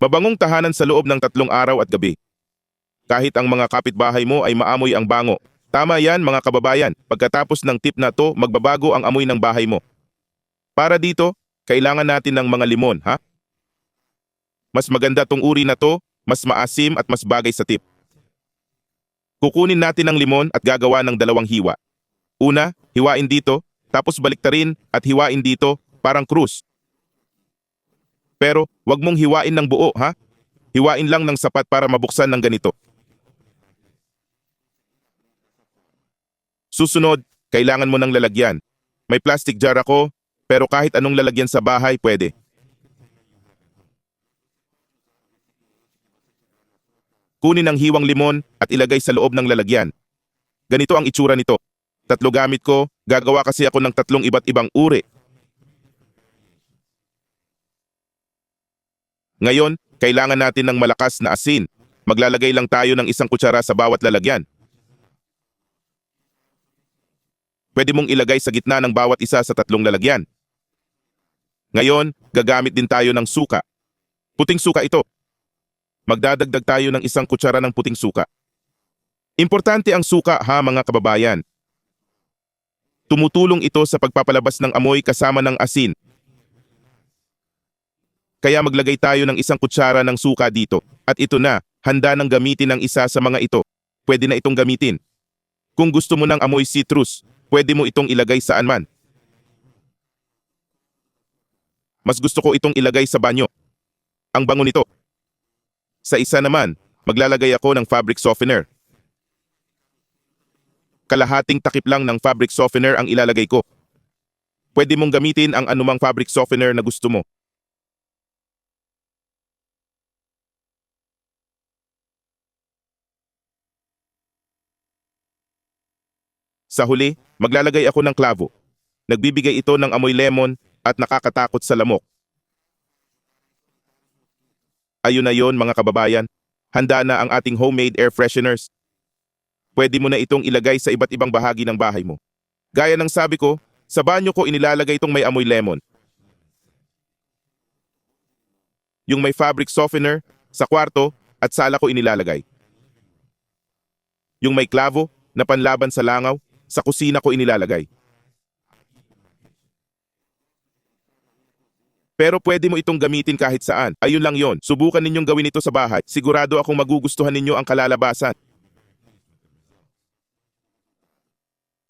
Mabangong tahanan sa loob ng tatlong araw at gabi. Kahit ang mga kapitbahay mo ay maamoy ang bango. Tama yan mga kababayan, pagkatapos ng tip na to, magbabago ang amoy ng bahay mo. Para dito, kailangan natin ng mga limon, ha? Mas maganda tong uri na to, mas maasim at mas bagay sa tip. Kukunin natin ang limon at gagawa ng dalawang hiwa. Una, hiwain dito, tapos baliktarin at hiwain dito, parang krus. Pero wag mong hiwain ng buo, ha? Hiwain lang ng sapat para mabuksan ng ganito. Susunod, kailangan mo ng lalagyan. May plastic jar ako, pero kahit anong lalagyan sa bahay pwede. Kunin ang hiwang limon at ilagay sa loob ng lalagyan. Ganito ang itsura nito. Tatlo gamit ko, gagawa kasi ako ng tatlong iba't ibang uri. Ngayon, kailangan natin ng malakas na asin. Maglalagay lang tayo ng isang kutsara sa bawat lalagyan. Pwede mong ilagay sa gitna ng bawat isa sa tatlong lalagyan. Ngayon, gagamit din tayo ng suka. Puting suka ito. Magdadagdag tayo ng isang kutsara ng puting suka. Importante ang suka ha mga kababayan. Tumutulong ito sa pagpapalabas ng amoy kasama ng asin. Kaya maglagay tayo ng isang kutsara ng suka dito. At ito na, handa nang gamitin ang isa sa mga ito. Pwede na itong gamitin. Kung gusto mo ng amoy citrus, pwede mo itong ilagay saan man. Mas gusto ko itong ilagay sa banyo. Ang bango nito. Sa isa naman, maglalagay ako ng fabric softener. Kalahating takip lang ng fabric softener ang ilalagay ko. Pwede mong gamitin ang anumang fabric softener na gusto mo. Sa huli, maglalagay ako ng klavo. Nagbibigay ito ng amoy lemon at nakakatakot sa lamok. Ayun na yon mga kababayan. Handa na ang ating homemade air fresheners. Pwede mo na itong ilagay sa iba't ibang bahagi ng bahay mo. Gaya ng sabi ko, sa banyo ko inilalagay itong may amoy lemon. Yung may fabric softener, sa kwarto at sala ko inilalagay. Yung may klavo na panlaban sa langaw, sa kusina ko inilalagay. Pero pwede mo itong gamitin kahit saan. Ayun lang yon. Subukan ninyong gawin ito sa bahay. Sigurado akong magugustuhan ninyo ang kalalabasan.